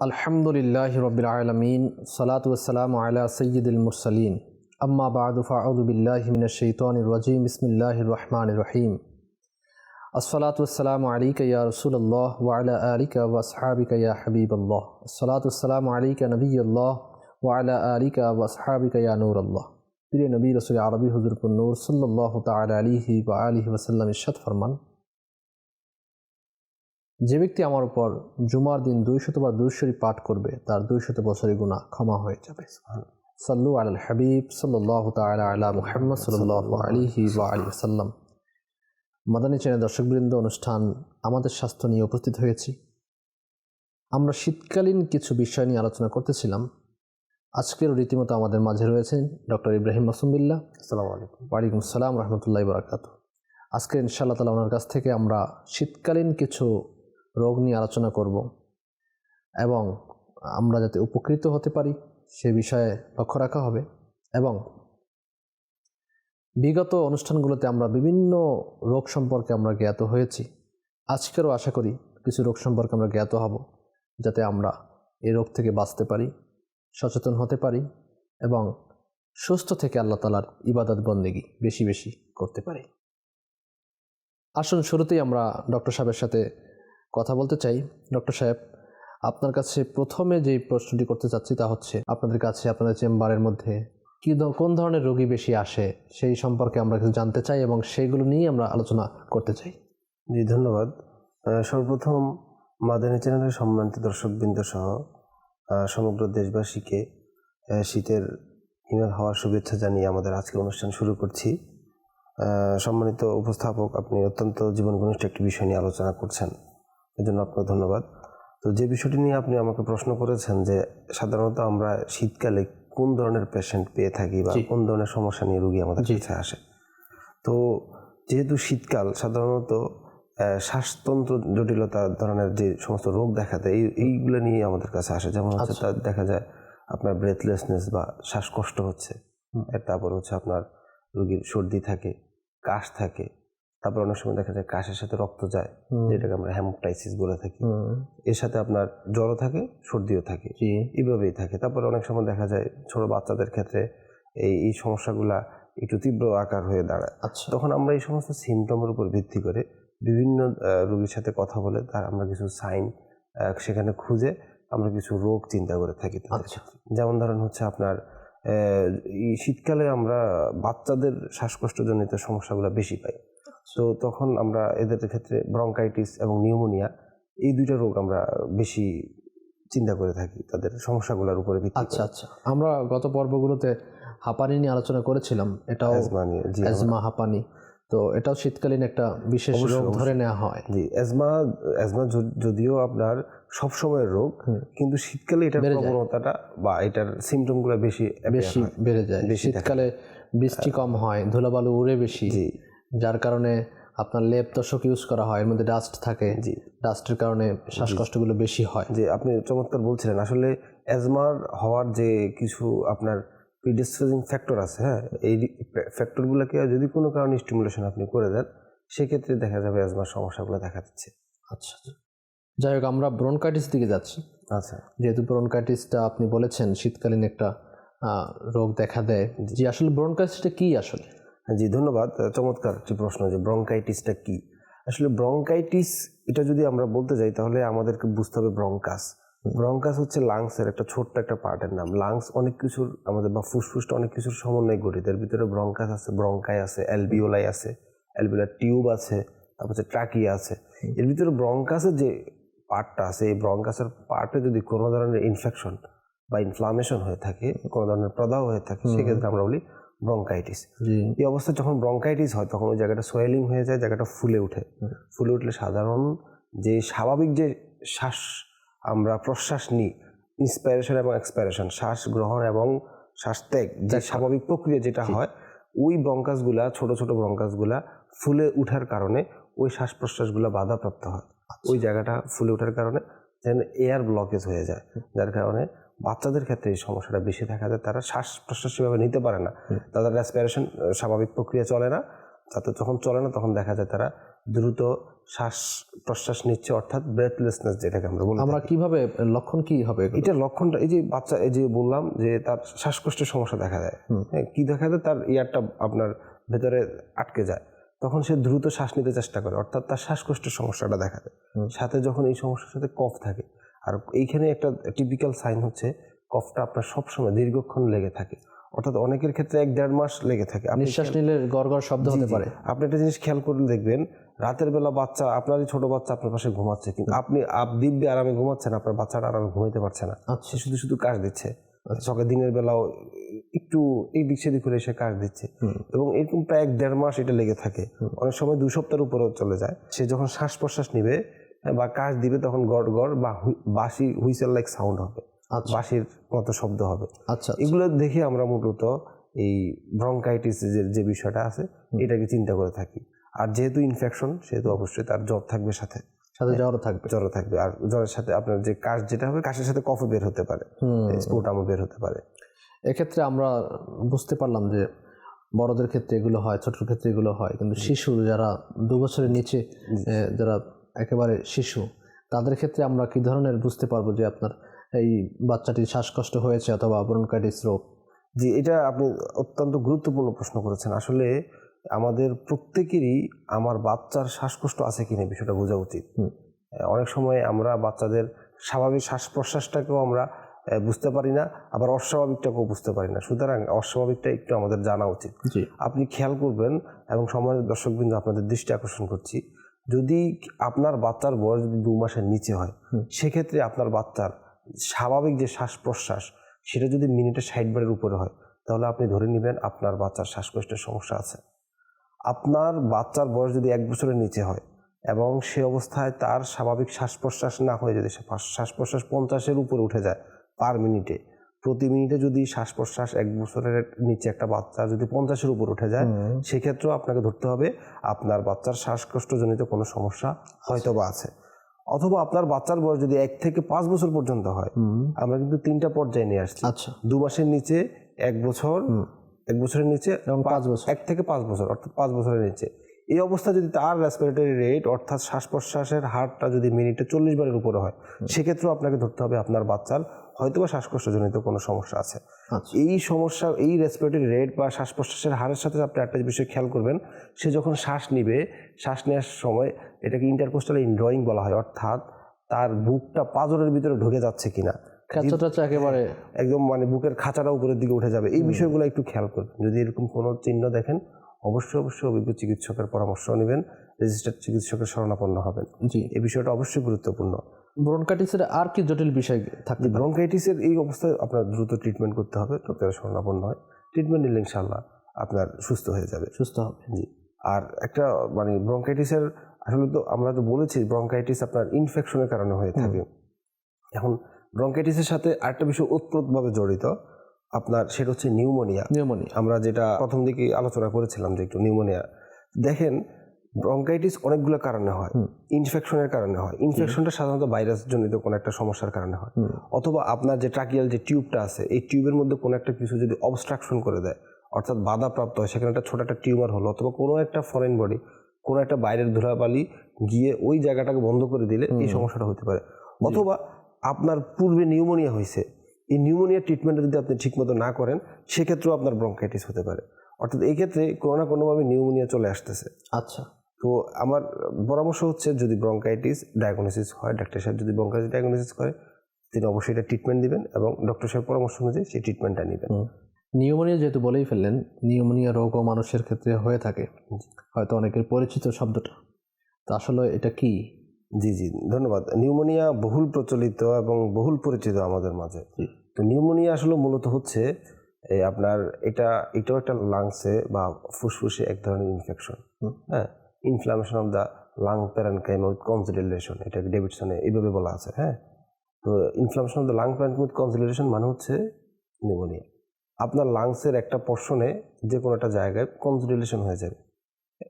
আলহামদুলিল্লাহ রবিল আলমিন সালাত ওসালাম আলা সৈয়দুল মুরসালিন আম্মা বাদ ফাউদুবিল্লাহ মিনশৈতান রাজিম বিসমিল্লাহ রহমান রহিম আসসালাতু ওয়াসসালামু আলাইকা ইয়া রাসূলুল্লাহ ওয়া আলা আলিকা ওয়া আসহাবিকা ইয়া হাবিবাল্লাহ আসসালাতু ওয়াসসালামু আলাইকা নবিয়্যাল্লাহ ওয়া আলা আলিকা ওয়া আসহাবিকা ইয়া নূরাল্লাহ প্রিয় নবী রাসূল আরবি হুজুরপুর নূর সাল্লাল্লাহু তাআলা আলাইহি ওয়া আলিহি ওয়াসাল্লাম ইরশাদ ফরমান যে ব্যক্তি আমার উপর জুমার দিন দুই শতবার দুইশরী পাঠ করবে তার দুই শত বছরের গুণা ক্ষমা হয়ে যাবে। সাল্লু আল হাবিব সাল্লাহ তালা আলা মুহাম্মদ সাল্লাহ আলিহি বা আলী সাল্লাম মাদানী চ্যানেল দর্শকবৃন্দ অনুষ্ঠান আমাদের স্বাস্থ্য নিয়ে উপস্থিত হয়েছি। আমরা শীতকালীন কিছু বিষয় নিয়ে আলোচনা করতেছিলাম। আজকের রীতিমতো আমাদের মাঝে রয়েছেন ডক্টর ইব্রাহিম মাসুমবিল্লা আসসালামু আলাইকুম। ওয়ালাইকুম সালাম রহমতুল্লাহ বরাকাত আজকে ইনশাআল্লাহ তালা ওনার কাছ থেকে আমরা শীতকালীন কিছু রোগ নিয়ে আলোচনা করব এবং আমরা যাতে উপকৃত হতে পারি সে বিষয়ে লক্ষ্য রাখা হবে এবং বিগত অনুষ্ঠানগুলোতে আমরা বিভিন্ন রোগ সম্পর্কে আমরা জ্ঞাত হয়েছি। আজকেরও আশা করি কিছু রোগ সম্পর্কে আমরা জ্ঞাত হব যাতে আমরা এই রোগ থেকে বাঁচতে পারি, সচেতন হতে পারি এবং সুস্থ থেকে আল্লাহ তালার ইবাদত বন্দেগি বেশি বেশি করতে পারি। আসুন শুরুতেই আমরা ডক্টর সাহেবের সাথে কথা বলতে চাই, ডক্টর সাহেব। আপনার কাছে প্রথমে যে প্রশ্নটি করতে চাচ্ছি তা হচ্ছে, আপনাদের কাছে, আপনাদের চেম্বারের মধ্যে কি কোন ধরনের রোগী বেশি আসে, সেই সম্পর্কে আমরা কিছু জানতে চাই এবং সেইগুলো নিয়ে আমরা আলোচনা করতে চাই। জি, ধন্যবাদ। সর্বপ্রথম মাদানী চ্যানেলের সম্মানিত দর্শকবৃন্দ সহ সমগ্র দেশবাসীকে শীতের হিমেল হওয়ার শুভেচ্ছা জানিয়ে আমাদের আজকের অনুষ্ঠান শুরু করছি। সম্মানিত উপস্থাপক, আপনি অত্যন্ত জীবন ঘনিষ্ঠ একটি বিষয় নিয়ে আলোচনা করছেন। এজন্য আপনাকে ধন্যবাদ। তো যে বিষয়টি নিয়ে আপনি আমাকে প্রশ্ন করেছেন যে সাধারণত আমরা শীতকালে কোন ধরনের পেশেন্ট পেয়ে থাকি বা কোন ধরনের সমস্যা নিয়ে রুগী আমাদের। কাছে আসে? তো যেহেতু শীতকাল সাধারণত শ্বাসতন্ত্র জটিলতা ধরনের যে সমস্ত রোগ দেখা দেয় এই এইগুলো নিয়ে আমাদের কাছে আসে। যেমন হচ্ছে আচ্ছা। তার দেখা যায় আপনার ব্রেথলেসনেস বা শ্বাসকষ্ট হচ্ছে। তারপর হচ্ছে আপনার রুগীর সর্দি থাকে কাশ থাকে তারপর অনেক সময় দেখা যায় কাশের সাথে রক্ত যায় যেটাকে আমরা হ্যামোপটাইসিস বলে থাকি। এর সাথে আপনার জ্বরও থাকে সর্দিও থাকে এইভাবেই থাকে। তারপর অনেক সময় দেখা যায় ছোট বাচ্চাদের ক্ষেত্রে এই এই সমস্যাগুলা একটু তীব্র আকার হয়ে দাঁড়ায়। আচ্ছা। তখন আমরা এই সমস্ত সিমটমের উপর ভিত্তি করে বিভিন্ন রোগীর সাথে কথা বলে তার আমরা কিছু সাইন সেখানে খুঁজে আমরা কিছু রোগ চিন্তা করে থাকি আচ্ছা। যেমন ধরেন হচ্ছে আপনার শীতকালে আমরা বাচ্চাদের শ্বাসকষ্টজনিত সমস্যাগুলো বেশি পাই। তো তখন আমরা এদের ক্ষেত্রে ব্রঙ্কাইটিস এবং নিউমোনিয়া এই দুইটা রোগ আমরা বেশি চিন্তা করে থাকি তাদের সমস্যাগুলোর উপরে আচ্ছা আচ্ছা। আমরা গত পর্বগুলোতে হাঁপানি নিয়ে আলোচনা করেছিলাম এটাও অ্যাজমা জি অ্যাজমা হাঁপানি। তো এটাও শীতকালীন একটা বিশেষ রোগ ধরে নেওয়া হয়। জি অ্যাজমা অ্যাজমা যদিও আপনার সব সময়ের রোগ কিন্তু শীতকালে এটার। প্রবণতাটা বা এটার সিমটমগুলো বেশি বেশি বেড়ে যায়। শীতকালে বৃষ্টি কম হয় ধুলাবালু উড়ে বেশি। যার কারণে আপনার লেপ তোষক ইউজ করা হয় এর মধ্যে ডাস্ট থাকে। জি। ডাস্টের কারণে শ্বাসকষ্টগুলো বেশি হয়। যে আপনি চমৎকার বলছিলেন। আসলে অ্যাজমার হওয়ার যে কিছু আপনার প্রিডিসপোজিং ফ্যাক্টর আছে হ্যাঁ এই ফ্যাক্টরগুলোকে যদি কোনো কারণে স্টিমুলেশন আপনি করে দেন সেক্ষেত্রে দেখা যাবে অ্যাজমার সমস্যাগুলো দেখা দিচ্ছে। আচ্ছা আচ্ছা। যাই হোক আমরা ব্রনকাইটিস দিকে যাচ্ছি। আচ্ছা। যেহেতু ব্রনকাইটিসটা আপনি বলেছেন শীতকালীন একটা রোগ দেখা দেয়। যে আসলে ব্রনকাইটিসটা কি আসলে? জি ধন্যবাদ। চমৎকার একটি প্রশ্ন যে ব্রঙ্কাইটিসটা কি। আসলে ব্রঙ্কাইটিস এটা যদি আমরা বলতে যাই তাহলে আমাদেরকে বুঝতে হবে ব্রঙ্কাস। ব্রঙ্কাস হচ্ছে লাংসের একটা ছোট্ট একটা পার্টের নাম। লাংস অনেক কিছুর আমাদের বা ফুসফুসটা অনেক কিছুর সমন্বয় গঠিত। এর ভিতরে ব্রঙ্কাস আছে ব্রঙ্কাই আছে অ্যালবিওলাই আছে অ্যালবিওলার টিউব আছে তারপর হচ্ছে ট্রাকিয়া আছে। এর ভিতরে ব্রঙ্কাসের যে পার্টটা আছে এই ব্রঙ্কাসের পার্টে যদি কোনো ধরনের ইনফেকশন বা ইনফ্লামেশন হয়ে থাকে কোনো ধরনের প্রদাহ হয়ে থাকে সেক্ষেত্রে আমরা বলি ব্রঙ্কাইটিস এই অবস্থা যখন ব্রঙ্কাইটিস হয় তখন ওই জায়গাটা সোয়েলিং হয়ে যায় জায়গাটা ফুলে ওঠে। ফুলে উঠলে সাধারণ যে স্বাভাবিক যে শ্বাস আমরা প্রশ্বাস নিই ইন্সপাইরেশন এবং এক্সপাইরেশন শ্বাস গ্রহণ এবং শ্বাস ত্যাগ যে স্বাভাবিক প্রক্রিয়া যেটা হয় ওই ব্রঙ্কাসগুলা ছোট ছোট ব্রঙ্কাসগুলা ফুলে উঠার কারণে ওই শ্বাস প্রশ্বাসগুলা বাধাপ্রাপ্ত হয়। ওই জায়গাটা ফুলে ওঠার কারণে যেন এয়ার ব্লকেজ হয়ে যায়। যার কারণে বাচ্চাদের ক্ষেত্রে এই সমস্যাটা বেশি দেখা যায়। তারা শ্বাস প্রশ্বাস সেভাবে নিতে পারে না। তাদের রেসপিরেশন স্বাভাবিক প্রক্রিয়া চলে না। তাতে যখন চলে না তখন দেখা যায় তারা দ্রুত শ্বাস প্রশ্বাস নিচ্ছে অর্থাৎ ব্রেথলেসনেস যেটাকে আমরা বলি আমরা কীভাবে লক্ষণ কি হবে? এটা লক্ষণটা এই যে বাচ্চা এই যে বললাম যে তার শ্বাসকষ্টের সমস্যা দেখা দেয়। হ্যাঁ কি দেখা যায় তার ইয়ারটা আপনার ভেতরে আটকে যায়। তখন সে দ্রুত শ্বাস নিতে চেষ্টা করে অর্থাৎ তার শ্বাসকষ্টের সমস্যাটা দেখা দেয়। সাথে যখন এই সমস্যার সাথে কফ থাকে আর এইখানে একটা টিপিক্যাল সাইন হচ্ছে কফটা আপনার সবসময় দীর্ঘক্ষণ লেগে থাকে। অর্থাৎ অনেকের ক্ষেত্রে এক দেড় মাস লেগে থাকে। নিঃশ্বাস নিলে গড় শব্দ হতে পারে। আপনি একটা জিনিস খেয়াল করে দেখবেন রাতের বেলা বাচ্চা আপনারই ছোট বাচ্চা আপনার পাশে ঘুমাচ্ছে কিন্তু আপনি আপ দিব্যে আরামে ঘুমাচ্ছেন আপনার বাচ্চাটা আরামে ঘুমাইতে পারছে না। আচ্ছা। সে শুধু শুধু কাজ দিচ্ছে। সকাল দিনের বেলাও একটু এই দিক সেদিক করে এসে কাজ দিচ্ছে। এবং এরকম প্রায় এক দেড় মাস এটা লেগে থাকে। অনেক সময় দুই সপ্তাহের উপরেও চলে যায়। সে যখন শ্বাস প্রশ্বাস নিবে বা কাশ দিবে তখন গড় গড় বা বাঁশি হুইসেল লাইক সাউন্ড হবে। আচ্ছা। বাঁশির মতো শব্দ হবে। আচ্ছা এগুলো দেখে আমরা মূলত এই ব্রঙ্কাইটিস যে বিষয়টা আছে এটাকে চিন্তা করে থাকি। আর যেহেতু ইনফেকশন সেহেতু অবশ্যই তার জ্বর থাকবে সাথে। সাথে জ্বরও থাকবে। জ্বর থাকবে। আর জ্বরের সাথে আপনার যে কাশ যেটা হবে কাশের সাথে কফ বের হতে পারে। হুম। স্পোর্টামও বের হতে পারে। এক্ষেত্রে আমরা বুঝতে পারলাম যে বড়দের ক্ষেত্রে এগুলো হয় ছোটর ক্ষেত্রে এগুলো হয়। কিন্তু শিশু যারা দু বছরের নিচে যারা একেবারে শিশু তাদের ক্ষেত্রে আমরা কি ধরনের বুঝতে পারব যে আপনার এই বাচ্চাটির শ্বাসকষ্ট হয়েছে অথবা ব্রনকাইটিস রোগ? জি এটা আপনি অত্যন্ত গুরুত্বপূর্ণ প্রশ্ন করেছেন। আসলে আমাদের প্রত্যেকেরই আমার বাচ্চার শ্বাসকষ্ট আছে কিনা বিষয়টা বোঝা উচিত। অনেক সময় আমরা বাচ্চাদের স্বাভাবিক শ্বাস প্রশ্বাসটাকেও আমরা বুঝতে পারি না আবার অস্বাভাবিকটাকেও বুঝতে পারি না। সুতরাং অস্বাভাবিকটা একটু আমাদের জানা উচিত। আপনি খেয়াল করবেন এবং সময়ের দর্শকবৃন্দ আপনাদের দৃষ্টি আকর্ষণ করছি যদি আপনার বাচ্চার বয়স যদি দু মাসের নিচে হয় সেক্ষেত্রে আপনার বাচ্চার স্বাভাবিক যে শ্বাস প্রশ্বাস সেটা যদি মিনিটে ষাট বারের উপরে হয় তাহলে আপনি ধরে নেবেন আপনার বাচ্চার শ্বাসকষ্টের সমস্যা আছে। আপনার বাচ্চার বয়স যদি এক বছরের নিচে হয় এবং সে অবস্থায় তার স্বাভাবিক শ্বাস প্রশ্বাস না হয়ে যদি শ্বাস প্রশ্বাস পঞ্চাশের উপরে উঠে যায় পার মিনিটে প্রতি মিনিটে যদি শ্বাস প্রশ্বাস এক বছরের নিচে একটা বাচ্চা যদি পঞ্চাশের উপর উঠে যায় সেক্ষেত্রেও আপনাকে ধরতে হবে আপনার বাচ্চার শ্বাসকষ্টজনিত কোনো সমস্যা হয়তো বা আছে। অথবা আপনার বাচ্চার বয়স যদি এক থেকে পাঁচ বছর পর্যন্ত হয় আমরা কিন্তু তিনটা পর্যায়ে নিয়ে আসছি। আচ্ছা। দু মাসের নিচে এক বছর এক বছরের নিচে এবং পাঁচ বছর। এক থেকে পাঁচ বছর অর্থাৎ পাঁচ বছরের নিচে। এই অবস্থা যদি তার রেসপিরেটরি রেট অর্থাৎ শ্বাস প্রশ্বাসের হারটা যদি মিনিটে চল্লিশ বারের উপরে হয় সেক্ষেত্রেও আপনাকে ধরতে হবে আপনার বাচ্চার হয়তোবা শ্বাসকষ্টজনিত কোনো সমস্যা আছে। আচ্ছা। এই সমস্যা এই রেসপিরেটরি রেট বা শ্বাস প্রশ্বাসের হারের সাথে আপনি একটা বিষয় খেয়াল করবেন সে যখন শ্বাস নিবে শ্বাস নেওয়ার সময় এটাকে ইন্টারকোস্টাল ইনড্রয়িং বলা হয় অর্থাৎ তার বুকটা পাজরের ভিতরে ঢুকে যাচ্ছে কিনা। একেবারে একদম মানে বুকের খাঁচাটা উপরের দিকে উঠে যাবে। এই বিষয়গুলো একটু খেয়াল করবেন। যদি এরকম কোনো চিহ্ন দেখেন অবশ্যই অবশ্যই অভিজ্ঞ চিকিৎসকের পরামর্শ নেবেন রেজিস্টার্ড চিকিৎসকের শরণাপন্ন হবেন। জি। এই বিষয়টা অবশ্যই গুরুত্বপূর্ণ। ব্রনকাইটিসের আর কি জটিল বিষয় পারে? ব্রঙ্কাইটিসের এই অবস্থায় আপনার দ্রুত ট্রিটমেন্ট করতে হবে ডক্টরের শরণাপন্ন হয় ট্রিটমেন্ট নিলে ইনশাল্লাহ আপনার সুস্থ হয়ে যাবে। সুস্থ হবে। জি। আর একটা মানে ব্রঙ্কাইটিসের আসলে তো আমরা তো বলেছি ব্রঙ্কাইটিস আপনার ইনফেকশনের কারণে হয়ে থাকে। এখন ব্রঙ্কাইটিসের সাথে আরেকটা বিষয় ওতপ্রোতভাবে জড়িত আপনার সেটা হচ্ছে নিউমোনিয়া। নিউমোনিয়া। আমরা যেটা প্রথম দিকে আলোচনা করেছিলাম যে একটু নিউমোনিয়া। দেখেন ব্রঙ্কাইটিস অনেকগুলো কারণে হয়। ইনফেকশনের কারণে হয়। ইনফেকশনটা সাধারণত ভাইরাস জনিত কোনো একটা সমস্যার কারণে হয়। অথবা আপনার যে ট্রাকিয়াল যে টিউবটা আছে এই টিউবের মধ্যে কোনো একটা কিছু যদি অবস্ট্রাকশন করে দেয় অর্থাৎ বাধাপ্রাপ্ত হয় সেখানে একটা ছোট একটা টিউমার হলো অথবা কোনো একটা ফরেন বডি কোনো একটা বাইরের ধুলাবালি গিয়ে ওই জায়গাটাকে বন্ধ করে দিলে এই সমস্যাটা হতে পারে। অথবা আপনার পূর্বে নিউমোনিয়া হয়েছে এই নিউমোনিয়া ট্রিটমেন্টটা যদি আপনি ঠিকমতো না করেন সেক্ষেত্রেও আপনার ব্রঙ্কাইটিস হতে পারে। অর্থাৎ এই ক্ষেত্রে কোনো না কোনোভাবে নিউমোনিয়া চলে আসতেছে। আচ্ছা। তো আমার পরামর্শ হচ্ছে যদি ব্রঙ্কাইটিস ডায়াগনোসিস হয় ডাক্তার সাহেব যদি ব্রঙ্কাইটিস ডায়াগনোসিস করে তিনি অবশ্যই এটা ট্রিটমেন্ট দিবেন এবং ডক্টর সাহেব পরামর্শ অনুযায়ী সেই ট্রিটমেন্টটা নেবেন। নিউমোনিয়া যেহেতু বলেই ফেললেন নিউমোনিয়া রোগও মানুষের ক্ষেত্রে হয়ে থাকে। হয়তো অনেকের পরিচিত শব্দটা। তো আসলে এটা কি? জি জি ধন্যবাদ। নিউমোনিয়া বহুল প্রচলিত এবং বহুল পরিচিত আমাদের মাঝে। তো নিউমোনিয়া আসলে মূলত হচ্ছে এই আপনার এটা এটাও একটা লাংসে বা ফুসফুসে এক ধরনের ইনফেকশন হ্যাঁ? Inflammation of the lung parenchyma with consideration এটাকে ডেভিডসনে এইভাবে বলা আছে হ্যাঁ? তো inflammation of the lung parenchyma with consideration মানে হচ্ছে নিউমোনিয়া আপনার লাংসের একটা পর্শনে যে কোনো একটা জায়গায় কনসিডারেশন হয়ে যাবে।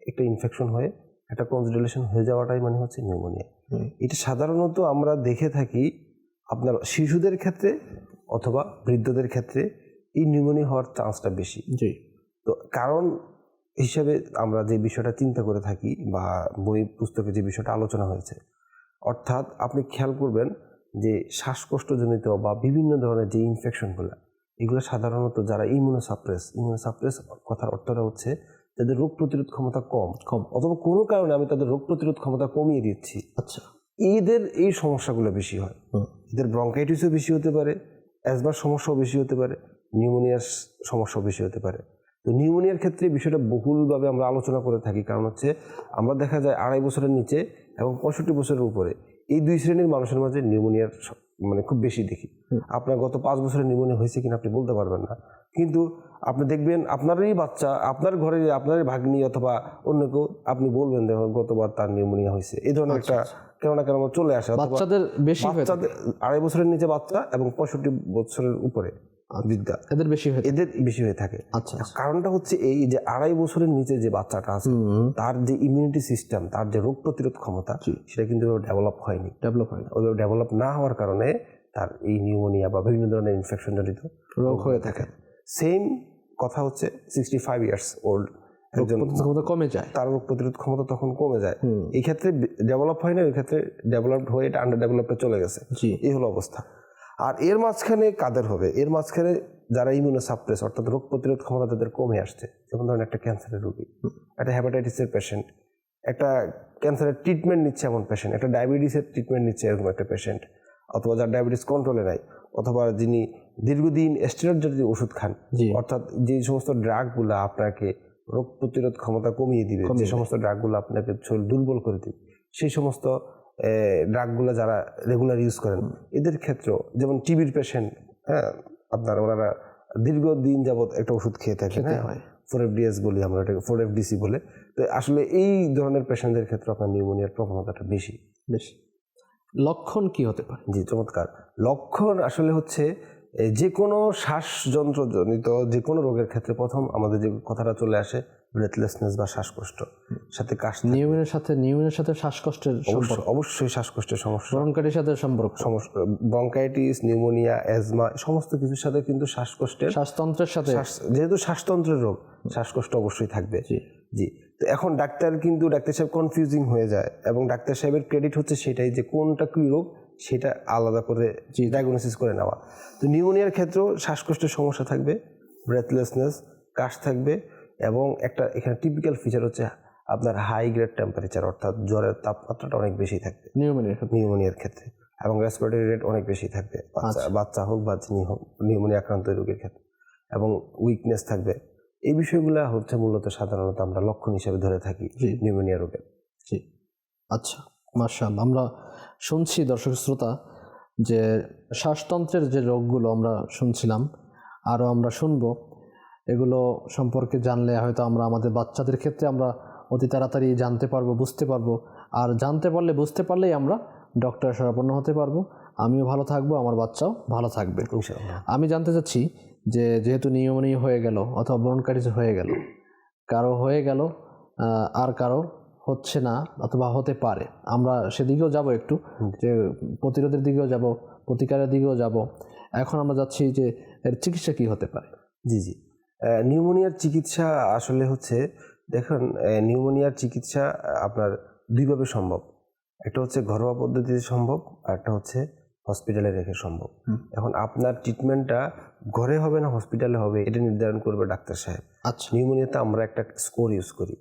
একটা ইনফেকশন হয়ে একটা কনসিডারেশন হয়ে যাওয়াটাই মানে হচ্ছে নিউমোনিয়া এটা সাধারণত আমরা দেখে থাকি আপনার শিশুদের ক্ষেত্রে অথবা বৃদ্ধদের ক্ষেত্রে এই নিউমোনিয়া হওয়ার চান্সটা বেশি। জি। তো কারণ হিসাবে আমরা যে বিষয়টা চিন্তা করে থাকি বা বই পুস্তকে যে বিষয়টা আলোচনা হয়েছে অর্থাৎ আপনি খেয়াল করবেন যে শ্বাসকষ্টজনিত বা বিভিন্ন ধরনের যে ইনফেকশনগুলো এগুলো সাধারণত যারা ইমিউনোসাপ্রেস ইমিউনোসাপ্রেস কথার অর্থটা হচ্ছে যাদের রোগ প্রতিরোধ ক্ষমতা কম। কম। অথবা কোনো কারণে আমি তাদের রোগ প্রতিরোধ ক্ষমতা কমিয়ে দিচ্ছি। আচ্ছা। এদের এই সমস্যাগুলো বেশি হয়। এদের ব্রঙ্কাইটিসও বেশি হতে পারে অ্যাজমার সমস্যাও বেশি হতে পারে নিউমোনিয়ার সমস্যাও বেশি হতে পারে। তো নিউমোনিয়ার ক্ষেত্রে বিষয়টা বহুলভাবে আমরা আলোচনা করে থাকি। কারণ হচ্ছে আমরা দেখা যায় আড়াই বছরের নিচে এবং পঁয়ষট্টি বছরের উপরে এই দুই শ্রেণির মানুষের মাঝে নিউমোনিয়ার মানে খুব বেশি দেখি। আপনার গত পাঁচ বছরের নিউমোনিয়া হয়েছে কিনা আপনি বলতে পারবেন না। কিন্তু আপনি দেখবেন আপনারই বাচ্চা আপনার ঘরে আপনারই ভাগ্নি অথবা অন্য কেউ আপনি বলবেন দেখো গতবার তার নিউমোনিয়া হয়েছে। এই ধরনের একটা কেন না কেন চলে আসে বাচ্চাদের বেশি বাচ্চাদের আড়াই বছরের নিচে বাচ্চা এবং পঁয়ষট্টি বছরের উপরে। বিদ্যা এদের বেশি হয়ে এদের বেশি হয়ে থাকে। আচ্ছা। কারণটা হচ্ছে এই যে আড়াই বছরের নিচে যে বাচ্চাটা আছে তার যে ইমিউনিটি সিস্টেম তার যে রোগ প্রতিরোধ ক্ষমতা সেটা কিন্তু ডেভেলপ হয়নি। ডেভেলপ হয় না ওইভাবে ডেভেলপ না হওয়ার কারণে তার এই নিউমোনিয়া বা বিভিন্ন ধরনের ইনফেকশন জনিত রোগ হয়ে থাকে। সেম কথা হচ্ছে সিক্সটি ফাইভ ইয়ার্স ওল্ড ক্ষমতা কমে যায়। তার রোগ প্রতিরোধ ক্ষমতা তখন কমে যায়। এই ক্ষেত্রে ডেভেলপ হয় না ওই ক্ষেত্রে ডেভেলপড হয়ে এটা আন্ডার ডেভেলপে চলে গেছে। জি। এই হলো অবস্থা। আর এর মাঝখানে কাদের হবে? এর মাঝখানে যারা ইমিউনো সাপ্রেস অর্থাৎ রোগ প্রতিরোধ ক্ষমতা তাদের কমে আসছে। যেমন ধরেন একটা ক্যান্সারের রোগী একটা হ্যাপাটাইটিসের পেশেন্ট একটা ক্যান্সারের ট্রিটমেন্ট নিচ্ছে এমন পেশেন্ট একটা ডায়াবেটিসের ট্রিটমেন্ট নিচ্ছে এরকম একটা পেশেন্ট অথবা যার ডায়াবেটিস কন্ট্রোলে নাই অথবা যিনি দীর্ঘদিন স্টেরয়েড জাতীয় ওষুধ খান অর্থাৎ যে সমস্ত ড্রাগগুলো আপনাকে রোগ প্রতিরোধ ক্ষমতা কমিয়ে দিবে যে সমস্ত ড্রাগগুলো আপনাকে শরীর দুর্বল করে দিবে সেই সমস্ত ড্রাগগুলো যারা রেগুলার ইউজ করেন এদের ক্ষেত্রেও যেমন টিবির পেশেন্ট হ্যাঁ আপনার ওনারা দীর্ঘদিন যাবত একটা ওষুধ খেয়ে থাকেন হ্যাঁ হয়। ফোর এফ ডিএস বলি আমরা এটাকে ফোর এফ ডিসি বলে। তো আসলে এই ধরনের পেশেন্টদের ক্ষেত্রে আপনার নিউমোনিয়ার প্রবণতাটা বেশি। বেশ। লক্ষণ কি হতে পারে? জি চমৎকার। লক্ষণ আসলে হচ্ছে যে কোনো শ্বাসযন্ত্রজনিত যে কোনো রোগের ক্ষেত্রে প্রথম আমাদের যে কথাটা চলে আসে ব্রেথলেসনেস বা শ্বাসকষ্ট। সাথে কাশ নিউমোনিয়ার সাথে নিউমোনিয়ার সাথে শ্বাসকষ্টের সম্পর্ক। অবশ্যই শ্বাসকষ্টের সমস্যা। ব্রঙ্কাটির সাথে সম্পর্ক। সমস্যা। ব্রঙ্কাইটিস নিউমোনিয়া অ্যাজমা সমস্ত কিছুর সাথে কিন্তু শ্বাসকষ্টের শ্বাসতন্ত্রের সাথে। যেহেতু শ্বাসতন্ত্রের রোগ শ্বাসকষ্ট অবশ্যই থাকবে। জি। জি। তো এখন ডাক্তার কিন্তু ডাক্তার সাহেব কনফিউজিং হয়ে যায় এবং ডাক্তার সাহেবের ক্রেডিট হচ্ছে সেটাই যে কোনটা কী রোগ সেটা আলাদা করে ডায়াগনোসিস করে নেওয়া। তো নিউমোনিয়ার ক্ষেত্রেও শ্বাসকষ্টের সমস্যা থাকবে ব্রেথলেসনেস কাশ থাকবে এবং একটা এখানে টিপিক্যাল ফিচার হচ্ছে আপনার হাই গ্রেড টেম্পারেচার অর্থাৎ জ্বরের তাপমাত্রাটা অনেক বেশি থাকবে। নিউমোনিয়ার ক্ষেত্রে। নিউমোনিয়ার ক্ষেত্রে। এবং রেসপিরেটরি রেট অনেক বেশি থাকবে। বাচ্চা বাচ্চা হোক বা যিনি হোক নিউমোনিয়া আক্রান্ত রোগীর ক্ষেত্রে। এবং উইকনেস থাকবে। এই বিষয়গুলো হচ্ছে মূলত সাধারণত আমরা লক্ষণ হিসেবে ধরে থাকি। নিউমোনিয়া রোগের। জি। আচ্ছা মার্শাল আমরা শুনছি দর্শক শ্রোতা যে শ্বাসতন্ত্রের যে রোগগুলো আমরা শুনছিলাম আরও আমরা শুনব। এগুলো সম্পর্কে জানলে হয়তো আমরা আমাদের বাচ্চাদের ক্ষেত্রে আমরা অতি তাড়াতাড়ি জানতে পারব বুঝতে পারব। আর জানতে পারলে বুঝতে পারলেই আমরা ডক্টর শরণাপন্ন হতে পারব। আমিও ভালো থাকব আমার বাচ্চাও ভালো থাকবে। আমি জানতে চাচ্ছি যে যেহেতু নিউমোনিয়া হয়ে গেল অথবা ব্রনকাইটিস হয়ে গেল কারও হয়ে গেল আর কারও হচ্ছে না অথবা হতে পারে। আমরা সেদিকেও যাব একটু যে প্রতিরোধের দিকেও যাব প্রতিকারের দিকেও যাব। এখন আমরা যাচ্ছি যে এর চিকিৎসা কী হতে পারে? জি জি। নিউমোনিয়ার চিকিৎসা আসলে হচ্ছে দেখুন নিউমোনিয়ার চিকিৎসা আপনার দুইভাবে সম্ভব। একটা হচ্ছে ঘরোয়া পদ্ধতিতে সম্ভব আর একটা হচ্ছে হসপিটালে রেখে সম্ভব। এখন আপনার ট্রিটমেন্টটা ঘরে হবে না হসপিটালে হবে এটা নির্ধারণ করবে ডাক্তার সাহেব। আচ্ছা। নিউমোনিয়াতে আমরা একটা স্কোর ইউজ করি।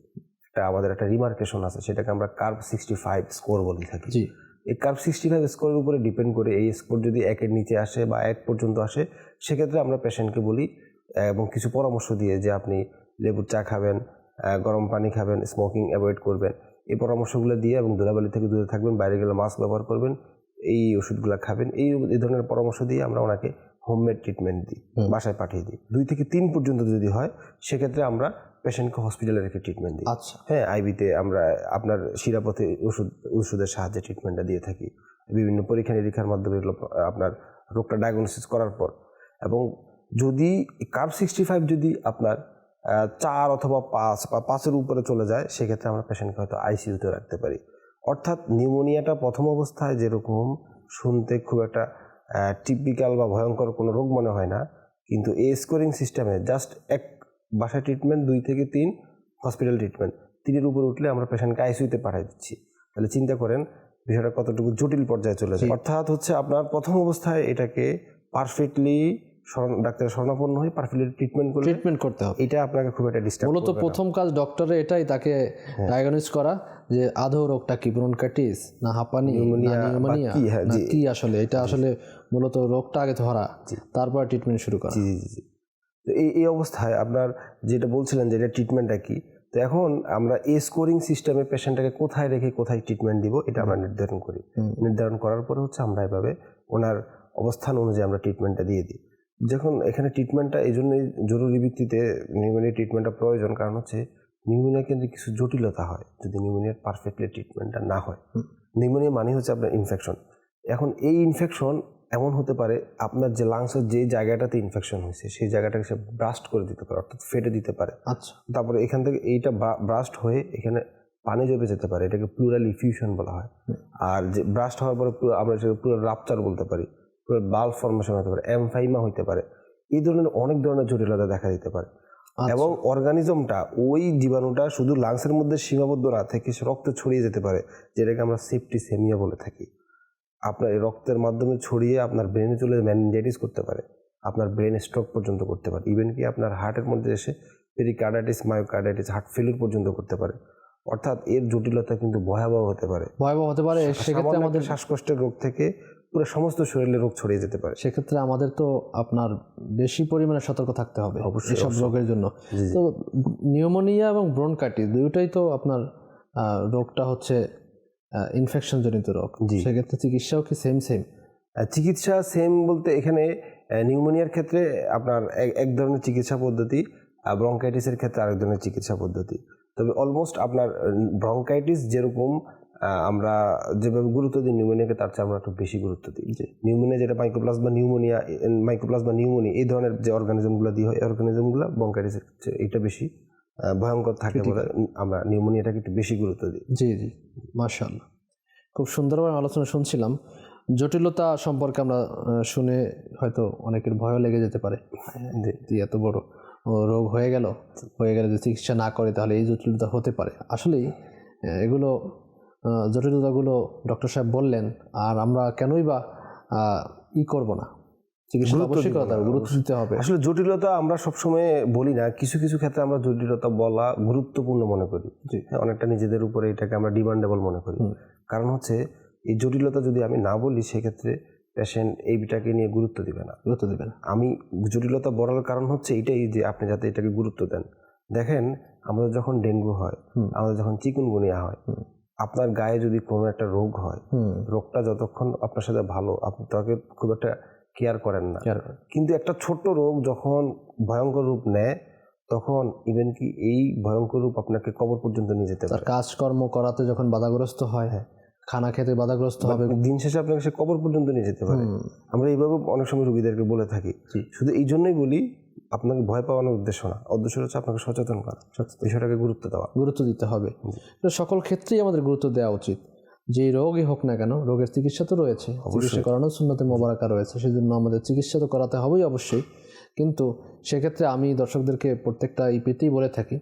এটা আমাদের একটা রিমার্কেশন আছে সেটাকে আমরা কার্ভ সিক্সটি ফাইভ স্কোর বলে থাকি। জি। এই কার্ভ সিক্সটি ফাইভ স্কোরের উপরে ডিপেন্ড করে এই স্কোর যদি একের নিচে আসে বা এক পর্যন্ত আসে সেক্ষেত্রে আমরা পেশেন্টকে বলি এবং কিছু পরামর্শ দিয়ে যে আপনি লেবুর চা খাবেন গরম পানি খাবেন স্মোকিং অ্যাভয়েড করবেন। এই পরামর্শগুলো দিয়ে এবং ধুলাবালি থেকে দূরে থাকবেন বাইরে গেলে মাস্ক ব্যবহার করবেন এই ওষুধগুলো খাবেন এই এই ধরনের পরামর্শ দিয়ে আমরা ওনাকে হোমমেড ট্রিটমেন্ট দিই বাসায় পাঠিয়ে দিই। দুই থেকে তিন পর্যন্ত যদি হয় সেক্ষেত্রে আমরা পেশেন্টকে হসপিটালে রেখে ট্রিটমেন্ট দিই। আচ্ছা। হ্যাঁ আইবিতে আমরা আপনার শিরাপথে ওষুধ ওষুধের সাহায্যে ট্রিটমেন্টটা দিয়ে থাকি। বিভিন্ন পরীক্ষা নিরীক্ষার মাধ্যমে আপনার রোগটা ডায়াগনোসিস করার পর। এবং যদি কার্ভ সিক্সটি ফাইভ যদি আপনার চার অথবা পাঁচ বা পাঁচের উপরে চলে যায় সেক্ষেত্রে আমরা পেশেন্টকে হয়তো আইসিইউতে রাখতে পারি। অর্থাৎ নিউমোনিয়াটা প্রথম অবস্থায় যেরকম শুনতে খুব একটা টিপিক্যাল বা ভয়ঙ্কর কোনো রোগ মনে হয় না কিন্তু এই স্কোরিং সিস্টেমে জাস্ট এক বাসায় ট্রিটমেন্ট দুই থেকে তিন হসপিটাল ট্রিটমেন্ট তিনের উপরে উঠলে আমরা পেশেন্টকে আইসিইউতে পাঠিয়ে দিচ্ছি। তাহলে চিন্তা করেন বিষয়টা কতটুকু জটিল পর্যায়ে চলে যায়। অর্থাৎ হচ্ছে আপনার প্রথম অবস্থায় এটাকে পারফেক্টলি ডাক্তার শরণাপন্ন হয়ে পারফেক্টলি ট্রিটমেন্ট করলে ট্রিটমেন্ট করতে হবে। এটা আপনাকে খুব একটা ডিস্টার্ব মূলত প্রথম কাজ ডক্টরের এটাই তাকে হ্যাঁ। ডায়াগনোস করা যে আদৌ রোগটা কি ব্রনকাইটিস না হাঁপানি নিউমোনিয়া কি, হ্যাঁ, না কি আসলে এটা আসলে মূলত রোগটা আগে ধরা তারপর ট্রিটমেন্ট শুরু করা। জি জি জি তো এই এই অবস্থায় আপনার যেটা বলছিলেন যে এটা ট্রিটমেন্টটা কি তো এখন আমরা এই স্কোরিং সিস্টেমে পেশেন্টটাকে কোথায় রেখে কোথায় ট্রিটমেন্ট দিব এটা আমরা নির্ধারণ করি। নির্ধারণ করার পরে হচ্ছে আমরা এভাবে ওনার অবস্থান অনুযায়ী আমরা ট্রিটমেন্টটা দিয়ে দিই। যখন এখানে ট্রিটমেন্টটা এই জন্যই জরুরি ভিত্তিতে নিউমোনিয়া ট্রিটমেন্টটা প্রয়োজন। কারণ হচ্ছে নিউমোনিয়া কিন্তু কিছু জটিলতা হয় যদি নিউমোনিয়ার পারফেক্টলি ট্রিটমেন্টটা না হয়। নিউমোনিয়া মানে হচ্ছে আপনার ইনফেকশন এখন এই ইনফেকশন এমন হতে পারে আপনার যে লাংসের যে জায়গাটাতে ইনফেকশন হয়েছে সেই জায়গাটাকে সে ব্রাস্ট করে দিতে পারে অর্থাৎ ফেটে দিতে পারে। আচ্ছা। তারপরে এখান থেকে এইটা ব্রাস্ট হয়ে এখানে পানি জমে যেতে পারে এটাকে প্লুরাল ইফিউশন বলা হয়। আর যে ব্রাস্ট হওয়ার পরে পুরো আমরা সেটাকে পুরো রাপচার বলতে পারি পুরো বাল ফর্মেশন হতে পারে এমফাইমা হইতে পারে এই ধরনের অনেক ধরনের জটিলতা দেখা দিতে পারে। এবং অর্গানিজমটা ওই জীবাণুটা শুধু লাংসের মধ্যে সীমাবদ্ধ না থেকে রক্ত ছড়িয়ে যেতে পারে যেটাকে আমরা সেফটি সেমিয়া বলে থাকি। আপনার এই রক্তের মাধ্যমে ছড়িয়ে আপনার ব্রেনে চলে ম্যানজাইটিস করতে পারে আপনার ব্রেন স্ট্রোক পর্যন্ত করতে পারে ইভেন কি আপনার হার্টের মধ্যে এসে পেরিকার্ডাইটিস মায়োকার্ডাইটিস হার্ট ফেলিউর পর্যন্ত করতে পারে। অর্থাৎ এর জটিলতা কিন্তু ভয়াবহ হতে পারে। ভয়াবহ হতে পারে সেক্ষেত্রে আমাদের শ্বাসকষ্টের রোগ থেকে পুরো সমস্ত শরীরে রোগ ছড়িয়ে যেতে পারে। সেক্ষেত্রে আমাদের তো আপনার বেশি পরিমাণে সতর্ক থাকতে হবে অবশ্যই, সব রোগের জন্য। তো নিউমোনিয়া এবং ব্রনকাইটিস দুটোই তো আপনার রোগটা হচ্ছে ইনফেকশন জনিত রোগ। সেক্ষেত্রে চিকিৎসাও কি সেম সেম চিকিৎসা সেম বলতে এখানে নিউমোনিয়ার ক্ষেত্রে আপনার এক- ধরনের চিকিৎসা পদ্ধতি আর ব্রঙ্কাইটিসের ক্ষেত্রে আরেক ধরনের চিকিৎসা পদ্ধতি। তবে অলমোস্ট আপনার ব্রঙ্কাইটিস যেরকম আমরা যেভাবে গুরুত্ব দিই নিউমোনিয়াকে তার চেয়ে আমরা একটু বেশি গুরুত্ব দিই। যে নিউমোনিয়া যেটা মাইক্রোপ্লাস বা নিউমোনিয়া মাইক্রোপ্লাস বা নিউমোনিয়া এই ধরনের যে অর্গানিজমগুলো দিয়ে হয় অর্গানিজমগুলো ব্রঙ্কাইটিসের চেয়ে এটা বেশি ভয়ঙ্কর থাকে বলে আমরা নিউমোনিয়াটাকে একটু বেশি গুরুত্ব দিই। জি জি মাশাল্লাহ খুব সুন্দরভাবে আলোচনা শুনছিলাম। জটিলতা সম্পর্কে আমরা শুনে হয়তো অনেকের ভয়ও লেগে যেতে পারে। যে এত বড় রোগ হয়ে গেল হয়ে গেলে যদি চিকিৎসা না করে তাহলে এই জটিলতা হতে পারে। আসলেই এগুলো জটিলতাগুলো ডক্টর সাহেব বললেন আর আমরা কেনই বা ই করব না। চিকিৎসা গুরুত্ব দিতে হবে। আসলে জটিলতা আমরা সবসময় বলি না কিছু কিছু ক্ষেত্রে আমরা জটিলতা বলা গুরুত্বপূর্ণ মনে করি। হ্যাঁ, অনেকটা নিজেদের উপরে এটাকে আমরা ডিমান্ডেবল মনে করি। কারণ হচ্ছে এই জটিলতা যদি আমি না বলি সেক্ষেত্রে পেশেন্ট এইটাকে নিয়ে গুরুত্ব দিবে না। গুরুত্ব দিবে না। আমি জটিলতা বলার কারণ হচ্ছে এটাই যে আপনি যাতে এটাকে গুরুত্ব দেন। দেখেন আমাদের যখন ডেঙ্গু হয় আমাদের যখন চিকুনগুনিয়া হয়। আপনার গায়ে যদি কোনো একটা রোগ হয় রোগটা যতক্ষণ আপনার সাথে ভালো আপনি তাকে খুব একটা কেয়ার করেন না। কিন্তু একটা ছোট্ট রোগ যখন ভয়ঙ্কর রূপ নেয় তখন ইভেন কি এই ভয়ঙ্কর রূপ আপনাকে কবর পর্যন্ত নিয়ে যেতে পারে। কাজকর্ম করাতে যখন বাধাগ্রস্ত হয় হ্যাঁ। খানা খেতে বাধাগ্রস্ত হবে। দিন শেষে আপনাকে সে কবর পর্যন্ত নিয়ে যেতে পারে। আমরা এইভাবে অনেক সময় রোগীদেরকে বলে থাকি। শুধু এই জন্যই বলি আপনাকে ভয় পাওয়ানোর উদ্দেশ্য না। উদ্দেশ্য হচ্ছে আপনাকে সচেতন করা। বিষয়টাকে গুরুত্ব দেওয়া। গুরুত্ব দিতে হবে। সকল ক্ষেত্রেই আমাদের গুরুত্ব দেওয়া উচিত। যে রোগই হোক না কেন রোগের চিকিৎসা তো রয়েছে। চিকিৎসা করানোর সুন্নতে মোবারকা রয়েছে। সেজন্য আমাদের চিকিৎসা তো করাতে হবেই অবশ্যই। কিন্তু সেক্ষেত্রে আমি দর্শকদেরকে প্রত্যেকটা ইপিতেই বলে থাকি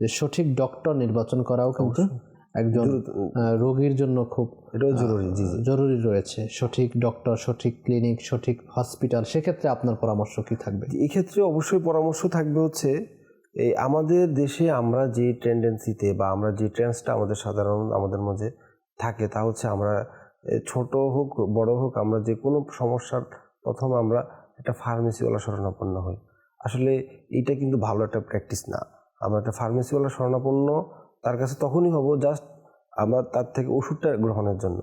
যে সঠিক ডক্টর নির্বাচন করাও কিন্তু একজন রোগীর জন্য খুব এটাও জরুরি জি জরুরি রয়েছে। সঠিক ডক্টর সঠিক ক্লিনিক সঠিক হসপিটাল সেক্ষেত্রে আপনার পরামর্শ কি থাকবে? এই ক্ষেত্রে অবশ্যই পরামর্শ থাকবে হচ্ছে এই আমাদের দেশে আমরা যে টেন্ডেন্সিতে বা আমরা যে ট্রেন্সটা আমাদের সাধারণ আমাদের মাঝে থাকে তা হচ্ছে আমরা ছোট হোক বড় হোক আমরা যে কোনো সমস্যার প্রথম আমরা একটা ফার্মেসিওয়ালা শরণাপন্ন হই। আসলে এটা কিন্তু ভালো একটা প্র্যাকটিস না। আমরা একটা ফার্মেসিওয়ালা শরণাপন্ন তার কাছে তখনই হব জাস্ট আমরা তার থেকে ওষুধটা গ্রহণের জন্য।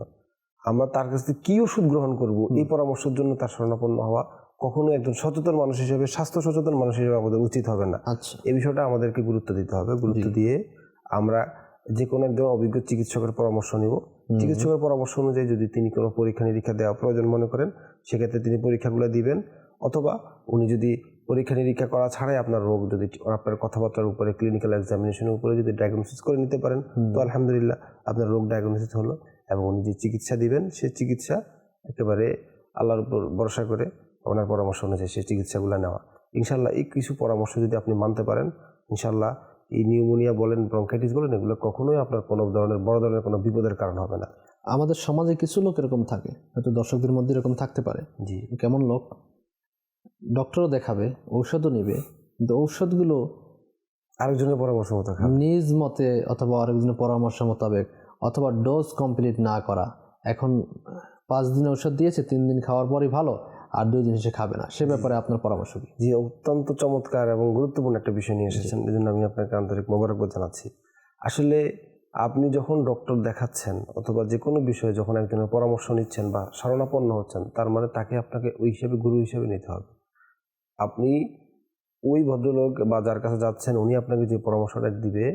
আমরা তার কাছ থেকে কী ওষুধ গ্রহণ করব এই পরামর্শের জন্য তার শরণাপন্ন হওয়া কখনো একজন সচেতন মানুষ হিসেবে স্বাস্থ্য সচেতন মানুষ হিসেবে আমাদের উচিত হবে না। আচ্ছা। এই বিষয়টা আমাদেরকে গুরুত্ব দিতে হবে। গুরুত্ব দিয়ে আমরা যে কোনো একজন অভিজ্ঞ চিকিৎসকের পরামর্শ নিব। চিকিৎসকের পরামর্শ অনুযায়ী যদি তিনি কোনো পরীক্ষা নিরীক্ষা দেওয়া প্রয়োজন মনে করেন সেক্ষেত্রে তিনি পরীক্ষাগুলো দিবেন। অথবা উনি যদি পরীক্ষা নিরীক্ষা করা ছাড়াই আপনার রোগ যদি আপনার কথাবার্তার উপরে ক্লিনিক্যাল এক্সামিনেশনের উপরে যদি ডায়াগনোসিস করে নিতে পারেন তো আলহামদুলিল্লাহ আপনার রোগ ডায়াগনোসিস হলো এবং উনি যে চিকিৎসা দিবেন সে চিকিৎসা একেবারে আল্লাহর উপর ভরসা করে ওনার পরামর্শ অনুযায়ী সেই চিকিৎসাগুলো নেওয়া। ইনশাল্লাহ এই কিছু পরামর্শ যদি আপনি মানতে পারেন ইনশাল্লাহ এই নিউমোনিয়া বলেন ব্রঙ্কাইটিস বলেন এগুলো কখনোই আপনার কোনো ধরনের বড় ধরনের কোনো বিপদের কারণ হবে না। আমাদের সমাজে কিছু লোক এরকম থাকে হয়তো দর্শকদের মধ্যে এরকম থাকতে পারে। জি। কেমন লোক? ডক্টরও দেখাবে ঔষধও নেবে কিন্তু ঔষধগুলো আরেকজনের পরামর্শ মতো নিজ মতে অথবা আরেকজনের পরামর্শ মোতাবেক অথবা ডোজ কমপ্লিট না করা। এখন পাঁচ দিন ঔষধ দিয়েছে তিন দিন খাওয়ার পরই ভালো আর দুই দিন সে খাবে না। সে ব্যাপারে আপনার পরামর্শ কি? জি অত্যন্ত চমৎকার এবং গুরুত্বপূর্ণ একটা বিষয় নিয়ে এসেছেন। এই জন্য আমি আপনাকে আন্তরিক মোবারকবাদ জানাচ্ছি। আসলে আপনি যখন ডক্টর দেখাচ্ছেন অথবা যে কোনো বিষয়ে যখন একজনের পরামর্শ নিচ্ছেন বা শরণাপন্ন হচ্ছেন, তার মানে তাকে আপনাকে ওই হিসেবে গুরু হিসেবে নিতে হবে। আপনি ওই ভদ্রলোক বা যার কাছে যাচ্ছেন, উনি আপনাকে যে পরামর্শটা দিবে,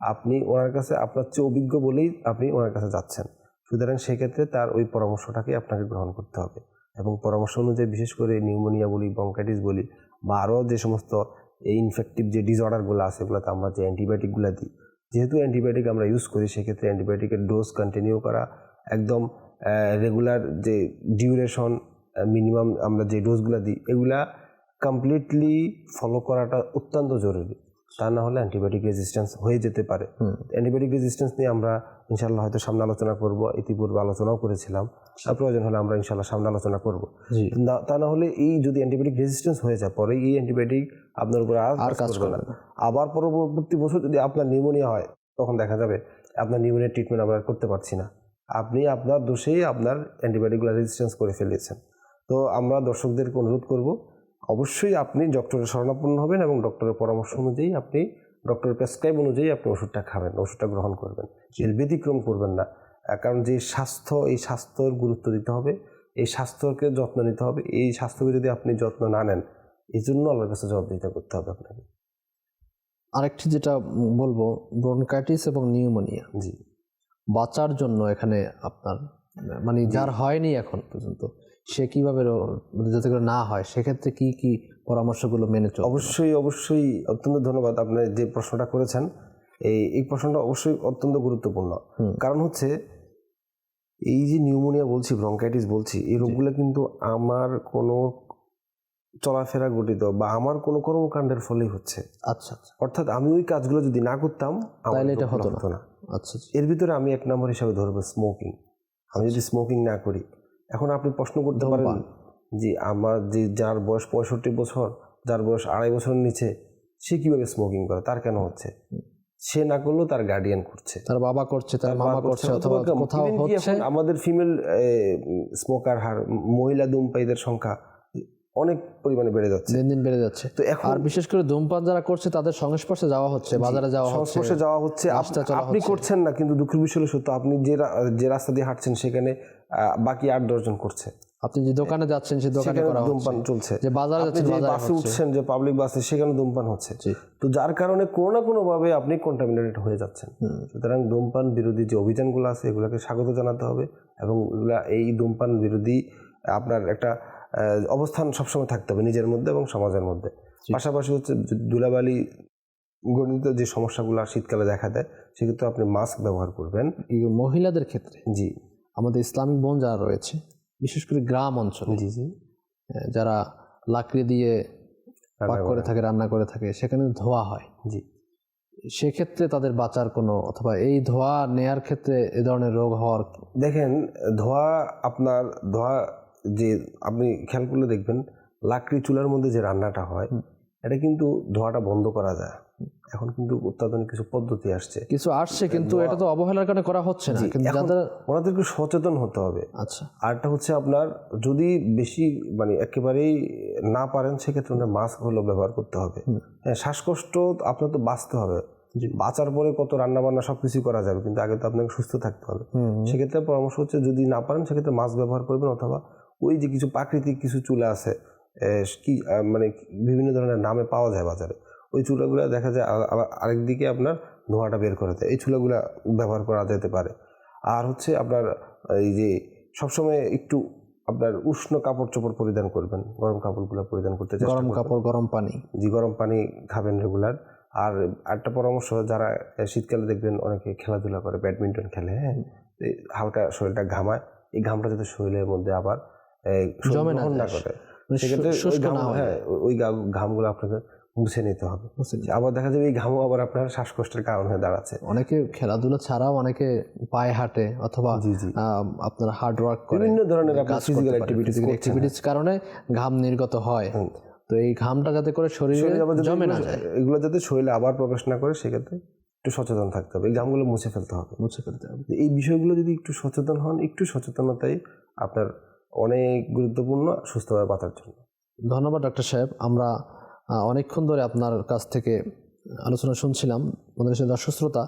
আপনি ওনার কাছে আপনার চেয়ে অভিজ্ঞ বলেই আপনি ওনার কাছে যাচ্ছেন। সুতরাং সেক্ষেত্রে তার ওই পরামর্শটাকে আপনাকে গ্রহণ করতে হবে এবং পরামর্শ অনুযায়ী বিশেষ করে নিউমোনিয়া বলি বঙ্কাইটিস বলি, বা আরও যে সমস্ত এই ইনফেক্টিভ যে ডিসঅর্ডারগুলো আছে, এগুলোতে আমরা যে অ্যান্টিবায়োটিকগুলো দিই যেহেতু অ্যান্টিবায়োটিক আমরা ইউজ করি, সেক্ষেত্রে অ্যান্টিবায়োটিকের ডোজ কন্টিনিউ করা একদম রেগুলার যে ডিউরেশন মিনিমাম আমরা যে ডোজগুলো দিই, এগুলা কমপ্লিটলি ফলো করাটা অত্যন্ত জরুরি। তা না হলে অ্যান্টিবায়োটিক রেজিস্ট্যান্স হয়ে যেতে পারে। অ্যান্টিবায়োটিক রেজিস্ট্যান্স নিয়ে আমরা ইনশাল্লাহ হয়তো সামনে আলোচনা করব ইতিপূর্বে আলোচনাও করেছিলাম। প্রয়োজন হলে আমরা ইনশাল্লাহ সামনে আলোচনা করব। তা না হলে এই যদি অ্যান্টিবায়োটিক রেজিস্ট্যান্স হয়ে যায় পরে এই অ্যান্টিবায়োটিক আপনার উপর আর কাজ করবে না। আবার পরবর্তী বছর যদি আপনার নিউমোনিয়া হয় তখন দেখা যাবে আপনার নিউমোনিয়ার ট্রিটমেন্ট আমরা করতে পারছি না। আপনি আপনার দোষেই আপনার অ্যান্টিবায়োটিকগুলো রেজিস্ট্যান্স করে ফেলেছেন। তো আমরা দর্শকদেরকে অনুরোধ করব অবশ্যই আপনি ডক্টরের শরণাপন্ন হবেন এবং ডক্টরের পরামর্শ অনুযায়ী আপনি ডক্টরের প্রেসক্রাইব অনুযায়ী আপনি ওষুধটা খাবেন ওষুধটা গ্রহণ করবেন। এর ব্যতিক্রম করবেন না। কারণ যে স্বাস্থ্য এই স্বাস্থ্যর গুরুত্ব দিতে হবে এই স্বাস্থ্যকে যত্ন নিতে হবে এই স্বাস্থ্যকে যদি আপনি যত্ন না নেন এই জন্য আল্লাহর কাছে জবাবদিহিতা করতে হবে আপনাকে। আরেকটি যেটা বলব ব্রনকাইটিস এবং নিউমোনিয়া জি। বাঁচার জন্য এখানে আপনার মানে যার হয়নি এখন পর্যন্ত সে কীভাবে মানে যাতে করে না হয় সেক্ষেত্রে কি কি পরামর্শগুলো মেনে চলবে অবশ্যই অবশ্যই অত্যন্ত ধন্যবাদ আপনি যে প্রশ্নটা করেছেন। এই এই প্রশ্নটা অবশ্যই অত্যন্ত গুরুত্বপূর্ণ। কারণ হচ্ছে এই যে নিউমোনিয়া বলছি ব্রঙ্কাইটিস বলছি এই রোগগুলো কিন্তু আমার কোনো চলাফেরা গঠিত বা আমার কোনো কর্মকাণ্ডের ফলেই হচ্ছে। আচ্ছা আচ্ছা। অর্থাৎ আমি ওই কাজগুলো যদি না করতাম তাহলে এটা হতো না। না। আচ্ছা আচ্ছা। এর ভিতরে আমি এক নম্বর হিসাবে ধরবো স্মোকিং আমি যদি স্মোকিং না করি এখন আপনি প্রশ্ন করতে পারেন। জি আমার যে যার বয়স পঁয়ষট্টি বছর যার বয়স আড়াই বছরের নিচে সে কীভাবে স্মোকিং করে তার কেন হচ্ছে? সে না করলেও তার গার্ডিয়ান করছে। তার বাবা করছে তার মামা করছে অথবা কোথাও হচ্ছে। আমাদের ফিমেল স্মোকার হার মহিলা ধূমপায়ীদের সংখ্যা অনেক পরিমাণে বেড়ে যাচ্ছে। দিন দিন বেড়ে যাচ্ছে। তো এখন আর বিশেষ করে ধূমপান যারা করছে তাদের সংস্পর্শে যাওয়া হচ্ছে বাজারে যাওয়া হচ্ছে সংস্পর্শে যাওয়া হচ্ছে। আপনি করছেন না কিন্তু দুঃখের বিষয় হলো সত্য আপনি যে যে রাস্তা দিয়ে হাঁটছেন সেখানে বাকি আট দশজন করছে। আপনি যে দোকানে যাচ্ছেন সেই দোকানে করা ধূমপান চলছে। যে বাজারে যাচ্ছেন যে বাজারে বাসে উঠছেন যে পাবলিক বাসে সেখানে ধূমপান হচ্ছে। তো যার কারণে কোনো না কোনো ভাবে আপনি কন্টামিনেটেড হয়ে যাচ্ছেন। সুতরাং ধূমপান বিরোধী যে অভিযানগুলো আছে এগুলোকে স্বাগত জানাতে হবে এবং এগুলা এই ধূমপান বিরোধী আপনার একটা অবস্থান সবসময় থাকতে হবে নিজের মধ্যে এবং সমাজের মধ্যে। পাশাপাশি হচ্ছে ধুলাবালি গণিত যে সমস্যাগুলো শীতকালে দেখা দেয় সেক্ষেত্রে আপনি মাস্ক ব্যবহার করবেন। মহিলাদের ক্ষেত্রে? জি। আমাদের ইসলামিক বোন যারা রয়েছে বিশেষ করে গ্রাম অঞ্চলে জি জি। আহ, যারা লাকড়ি দিয়ে পাক করে থাকে রান্না করে থাকে সেখানে ধোয়া হয়। জি। সেক্ষেত্রে তাদের বাঁচার কোনো অথবা এই ধোয়া নেয়ার ক্ষেত্রে এ ধরনের রোগ হওয়ার দেখেন ধোয়া আপনার ধোয়া যে আপনি খেয়াল করলে দেখবেন লাকড়ি চুলার মধ্যে যে রান্নাটা হয় এটা কিন্তু ধোয়াটা বন্ধ করা যায়। এখন কিন্তু অত্যাধুনিক কিছু পদ্ধতি আসছে। কিছু আসছে কিন্তু এটা তো অবহেলার কারণে করা হচ্ছে না। কিন্তু যাদের ওনাদেরকে সচেতন হতে হবে। আচ্ছা। আরটা হচ্ছে আপনার যদি বেশি মানে একেবারেই না পারেন সেক্ষেত্রে আপনার মাস্ক হলো ব্যবহার করতে হবে। হ্যাঁ শ্বাসকষ্ট আপনার তো বাঁচতে হবে। বাঁচার পরে কত রান্না বান্না সব কিছুই করা যাবে কিন্তু আগে তো আপনাকে সুস্থ থাকতে হবে। সেক্ষেত্রে পরামর্শ হচ্ছে যদি না পারেন সেক্ষেত্রে মাস্ক ব্যবহার করবেন অথবা ওই যে কিছু প্রাকৃতিক কিছু চুলা আছে কি মানে বিভিন্ন ধরনের নামে পাওয়া যায় বাজারে। ওই চুলাগুলো দেখা যায় আবার আরেক দিকে আপনার ধোঁয়াটা বের করে দেয় এই চুলাগুলো ব্যবহার করা যেতে পারে। আর হচ্ছে আপনার এই যে সবসময় একটু আপনার উষ্ণ কাপড় চোপড় পরিধান করবেন গরম কাপড়গুলো পরিধান করতে গরম কাপড় গরম পানি। জি গরম পানি খাবেন রেগুলার আর একটা পরামর্শ যারা শীতকালে দেখবেন অনেকে খেলাধুলা করে ব্যাডমিন্টন খেলে হ্যাঁ? এই হালকা শরীরটা ঘামায় এই ঘামটা যাতে শরীরের মধ্যে আবার জমে না। করে। মানে সেক্ষেত্রে শু- ওই ঘাম হ্যাঁ। ওই ঘামগুলো আপনাকে মুছে নিতে হবে। আবার দেখা যাবে এই ঘামও আবার আপনার শ্বাসকষ্টের কারণ হয়ে দাঁড়াচ্ছে। অনেকে খেলাধুলা ছাড়াও অনেকে পায়ে হাঁটে অথবা আপনার হার্ড ওয়ার্ক করে বিভিন্ন ধরনের ফিজিক্যাল অ্যাক্টিভিটিস অ্যাক্টিভিটিস কারণে ঘাম নির্গত হয়। তো এই ঘামটা যাতে করে শরীরে জমে না যায়। এগুলো যাতে শরীরে আবার প্রবেশ না করে সেক্ষেত্রে একটু সচেতন থাকতে হবে। এই ঘামগুলো মুছে ফেলতে হবে। মুছে ফেলতে হবে। এই বিষয়গুলো যদি একটু সচেতন হন একটু সচেতনতাই আপনার অনেক গুরুত্বপূর্ণ সুস্থভাবে বাঁচার জন্য। ধন্যবাদ ডক্টর সাহেব। আমরা অনেকক্ষণ ধরে আপনার কাছ থেকে আলোচনা শুনছিলাম। আমাদের শ্রোতা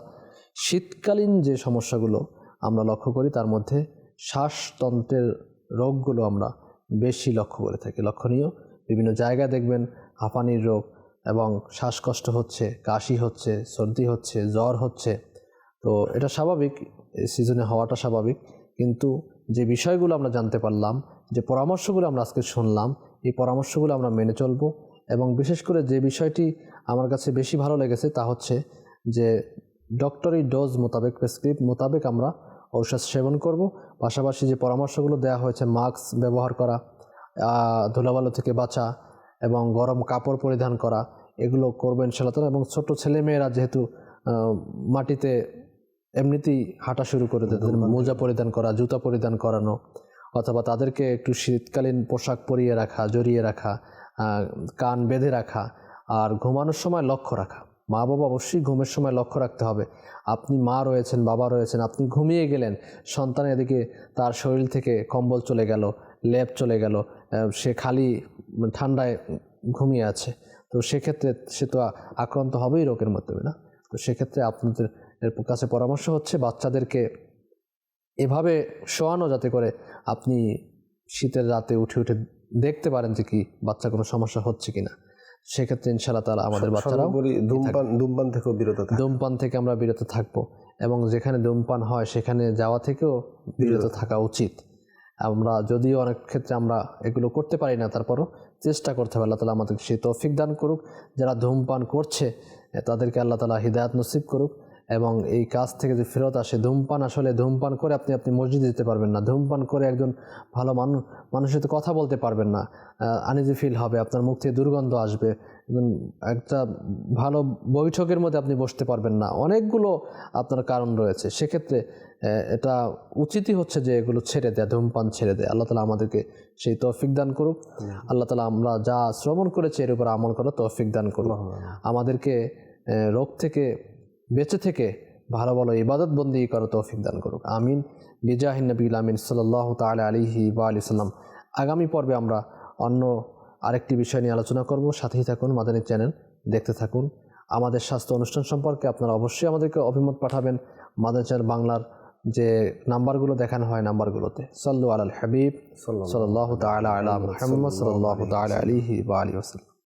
শীতকালীন যে সমস্যাগুলো আমরা লক্ষ্য করি, তার মধ্যে শ্বাসতন্ত্রের রোগগুলো আমরা বেশি লক্ষ্য করে থাকি। লক্ষণীয়, বিভিন্ন জায়গায় দেখবেন হাঁপানির রোগ এবং শ্বাসকষ্ট হচ্ছে, কাশি হচ্ছে, সর্দি হচ্ছে, জ্বর হচ্ছে। তো এটা স্বাভাবিক সিজনে হওয়াটা স্বাভাবিক। কিন্তু যে বিষয়গুলো আমরা জানতে পারলাম, যে পরামর্শগুলো আমরা আজকে শুনলাম, এই পরামর্শগুলো আমরা মেনে চলবো। এবং বিশেষ করে যে বিষয়টি আমার কাছে বেশি ভালো লেগেছে তা হচ্ছে যে ডক্টরি ডোজ মোতাবেক প্রেসক্রিপ্ট মোতাবেক আমরা ঔষধ সেবন করব। পাশাপাশি যে পরামর্শগুলো দেওয়া হয়েছে মাস্ক ব্যবহার করা ধুলাবালু থেকে বাঁচা এবং গরম কাপড় পরিধান করা এগুলো করবেন ইনশাল্লাহ এবং ছোট ছেলেমেয়েরা যেহেতু মাটিতে এমনিতেই হাঁটা শুরু করে দেয় তাদের মোজা পরিধান করা জুতা পরিধান করানো অথবা তাদেরকে একটু শীতকালীন পোশাক পরিয়ে রাখা জড়িয়ে রাখা কান বেঁধে রাখা আর ঘুমানোর সময় লক্ষ্য রাখা। মা বাবা অবশ্যই ঘুমের সময় লক্ষ্য রাখতে হবে। আপনি মা রয়েছেন, বাবা রয়েছেন, আপনি ঘুমিয়ে গেলেন, সন্তান এদিকে তার শরীর থেকে কম্বল চলে গেল, লেপ চলে গেল সে খালি ঠান্ডায় ঘুমিয়ে আছে। তো সেক্ষেত্রে সে তো আক্রান্ত হবেই রোগের মাধ্যমে, না? তো সেক্ষেত্রে আপনাদের কাছে পরামর্শ হচ্ছে বাচ্চাদেরকে এভাবে শোয়ানো যাতে করে আপনি শীতের রাতে উঠে উঠে দেখতে পারেন যে কি বাচ্চা কোনো সমস্যা হচ্ছে কিনা। সেক্ষেত্রে ইনশাআল্লাহ তারা আমাদের বাচ্চারাও ধূমপান ধূমপান থেকেও বিরত ধূমপান থেকে আমরা বিরত থাকব এবং যেখানে ধূমপান হয় সেখানে যাওয়া থেকেও বিরত থাকা উচিত। আমরা যদিও অনেক ক্ষেত্রে আমরা এগুলো করতে পারি না তারপরও চেষ্টা করতে হবে। আল্লাহ তালা আমাদেরকে সেই তৌফিক দান করুক। যারা ধূমপান করছে তাদেরকে আল্লাহ তালা হৃদায়ত নসিব করুক। এবং এই কাজ থেকে যে ফেরত আসে ধূমপান আসলে ধূমপান করে আপনি আপনি মসজিদে যেতে পারবেন না। ধূমপান করে একজন ভালো মানুষ মানুষের সাথে কথা বলতে পারবেন না। আনিজি ফিল হবে আপনার মুখ থেকে দুর্গন্ধ আসবে এবং একটা ভালো বৈঠকের মধ্যে আপনি বসতে পারবেন না। অনেকগুলো আপনার কারণ রয়েছে। সেক্ষেত্রে এটা উচিতই হচ্ছে যে এগুলো ছেড়ে দেয় ধূমপান ছেড়ে দেয়। আল্লাহ তালা আমাদেরকে সেই তৌফিক দান করুক। আল্লাহ তালা আমরা যা শ্রবণ করেছি এর উপর আমল করা তৌফিক দান করুক। আমাদেরকে রোগ থেকে বেঁচে থেকে ভালো ভালো ইবাদত বন্দি করা তৌফিক দান করুক। আমিন। বিজাহিন নবীল আমিন সাল্লাহ তালা আলিহি বা আলি সাল্লাম আগামী পর্বে আমরা অন্য আরেকটি বিষয় নিয়ে আলোচনা করব। সাথেই থাকুন মাদানী চ্যানেল। দেখতে থাকুন। আমাদের স্বাস্থ্য অনুষ্ঠান সম্পর্কে আপনারা অবশ্যই আমাদেরকে অভিমত পাঠাবেন। মাদানী চ্যানেল বাংলার যে নাম্বারগুলো দেখানো হয় নাম্বারগুলোতে। সাল্লু আল হাবিব সাল্লাহ তালা আলা মুহাম্মদ সাল্লাহ তালা আলিহি বা আলী ওসাল্লাম